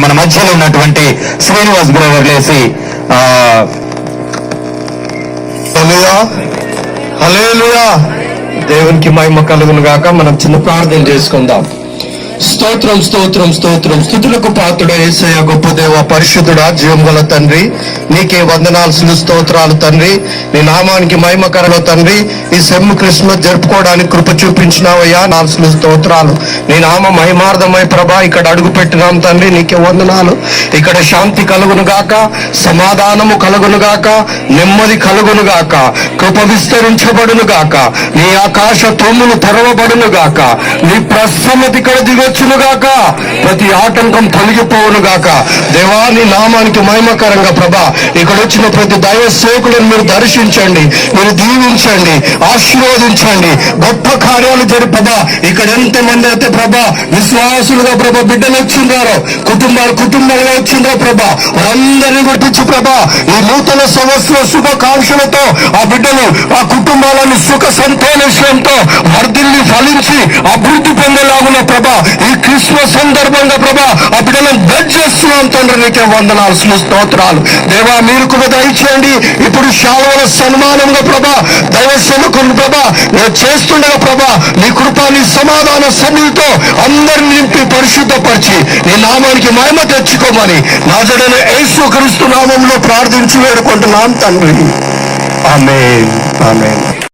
మన మధ్యలో ఉన్నటువంటి శ్రీనివాస్ బ్రదర్ లేసి ఆ, దేవునికి మహిమ కలుగును గాక మనం చిన్న ప్రార్థన చేసుకుందాం. స్తోత్రం స్తోత్రం స్తోత్రం. స్థుతులకు పాత్రుడు ఏసయ్య గొప్ప దేవ పరిశుద్ధుడా జీవం గల తండ్రి నీకే వందనాల్సిన స్తోత్రాలు తండ్రి. నీ నామానికి మహిమకరలో తండ్రి. ఈ సెమ్ క్రిస్మస్ జరుపుకోవడానికి కృప చూపించినావయ్యా నాల్సిన స్తోత్రాలు. నీ నామ మహిమార్థమై ప్రభా ఇక్కడ అడుగు పెట్టినాం తండ్రి నీకే వందనాలు. ఇక్కడ శాంతి కలుగును గాక సమాధానము కలుగును గాక నెమ్మది కలుగును గాక కృప విస్తరించబడును గాక నీ ఆకాశ తొమ్ములు తెరవబడును గాక నీ ప్రసన్నత ఇక్కడ దిగు గాక ప్రతి ఆటంకం తొలగిపోవును గాక దేవా నామానికి మహిమకరంగా ప్రభా ఇక్కడ వచ్చిన ప్రతి దైవ సేవకులను మీరు దర్శించండి మీరు దీవించండి ఆశీర్వదించండి గొప్ప కార్యాలు జరిపదా ఇక్కడ ఎంతమంది అయితే ప్రభా విశ్వాసులుగా ప్రభా బిడ్డలు వచ్చిండారో కుటుంబాలు కుటుంబాలుగా వచ్చిందో ప్రభా వారందరినీ గుర్తించి ప్రభా ఈ నూతన సంవత్సర శుభాకాంక్షలతో ఆ బిడ్డలు ఆ కుటుంబాలను సుఖ సంతోషంతో వర్ధిల్లి ఫలించి అభివృద్ధి పొందేలాగున ప్రభా ఈ క్రిస్మస్ సందర్భంగా ప్రభా ఆ బిడ్డలను బెడ్ చేస్తున్నాం తండ్రి నీకే వందనాలు స్తోత్రాలు. దేవా మీరు కూడా దయచేయండి. ఇప్పుడు శాలవల సన్మానంగా ప్రభా దైవ సేవకుని ప్రభా నేను చేస్తుండగా ప్రభా నీ కృప నీ సమాధాన సన్నిధితో అందరిని నింపి పరిశుద్ధపరిచి నీ నామానికి మహిమ తెచ్చుకోమని నాజడైన యేసు క్రీస్తు నామంలో ప్రార్థించి వేడుకుంటున్నాం తండ్రి. ఆమె ఆమె